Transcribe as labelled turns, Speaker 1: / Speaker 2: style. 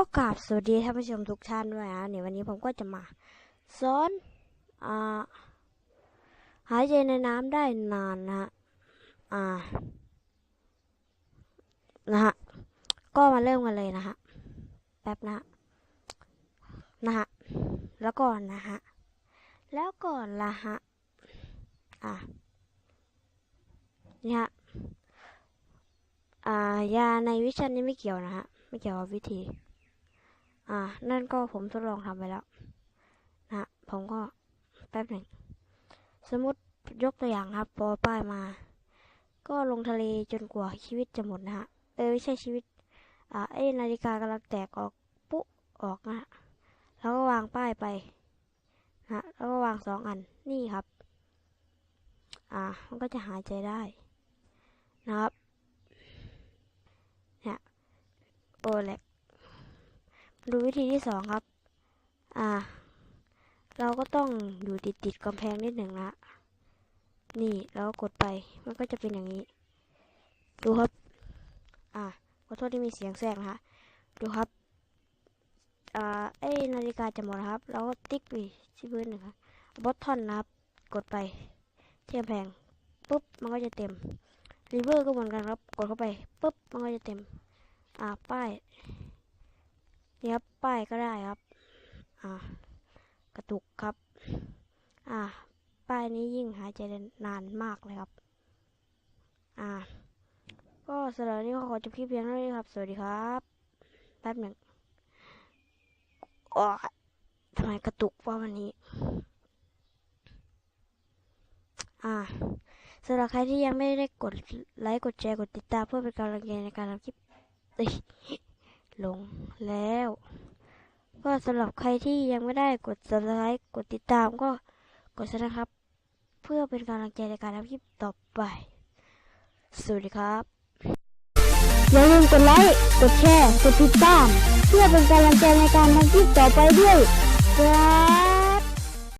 Speaker 1: วัสดีท่านผู้ชมทุกท่านด้วยนะเนี่ยวันนี้ผมก็จะมาสอนอ่าหายใจในน้ำได้นานนะฮะอ่านะฮะก็มาเริ่มกันเลยนะฮะแป๊บนะนะฮะแล้วก่อนนะฮะแล้วก่อนละฮะอ่านี่ฮะอ่ายาในวิชันนี้ไม่เกี่ยวนะฮะไม่เกี่ยวกับวิธี อ่า นั่นก็ผมทดลองทำไปแล้วนะฮะผมก็แป๊บหนึ่ง สมมติยกตัวอย่างครับพอป้ายมา ก็ลงทะเลจนกว่าชีวิตจะหมดนะฮะ เออไม่ใช่ชีวิต อ่าเอ้นาฬิกากำลังแตกออกปุ๊ออกนะฮะแล้วก็วางป้ายไปนะฮะแล้วก็วางสองอัน นี่ครับ อ่า มันก็จะหายใจได้ นะครับ เนี่ย โอเล็ก ดู วิธีที่สองครับ อ่า เราก็ต้องอยู่ติดติดๆกำแพงนิดหนึ่งนะนี่แล้วกดไป มันก็จะเป็นอย่างนี้ ดูครับ อ่าขอโทษที่มีเสียงแทรกนะคะดูครับ อ่า เอ้นาฬิกาจะหมดครับเราก็ติ๊กไปที่พื้นหนึ่งครับบอททอนนะครับ กดไปที่กำแพงปุ๊บ มันก็จะเต็มรีเวอร์ก็เหมือนกันครับ กดเข้าไปปุ๊บ มันก็จะเต็ม อ่า ป้าย นี่ครับป้ายก็ได้ครับ อ่ากระตุกครับ อ่า ป้ายนี้ยิ่งหายใจนานมากเลยครับ อ่า ก็สำหรับนี้ขอจบคลิปเพียงเท่านี้ครับ สวัสดีครับแป๊บหนึ่งโอ้ทำไมกระตุกว่าวันนี้ อ่าสำหรับใครที่ยังไม่ได้กดไลค์ กดแชร์ กดติดตามเพื่อเป็นกำลังใจในการทำคลิป ลงแล้ว ก็สำหรับใครที่ยังไม่ได้กด subscribe กดติดตามก็กดซะนะครับ เพื่อเป็นกำลังใจในการทำคลิปต่อไป สวัสดีครับ
Speaker 2: อย่าลืมกดไลค์กดแชร์ กดติดตาม เพื่อเป็นกำลังใจในการทำคลิปต่อไปด้วยครับ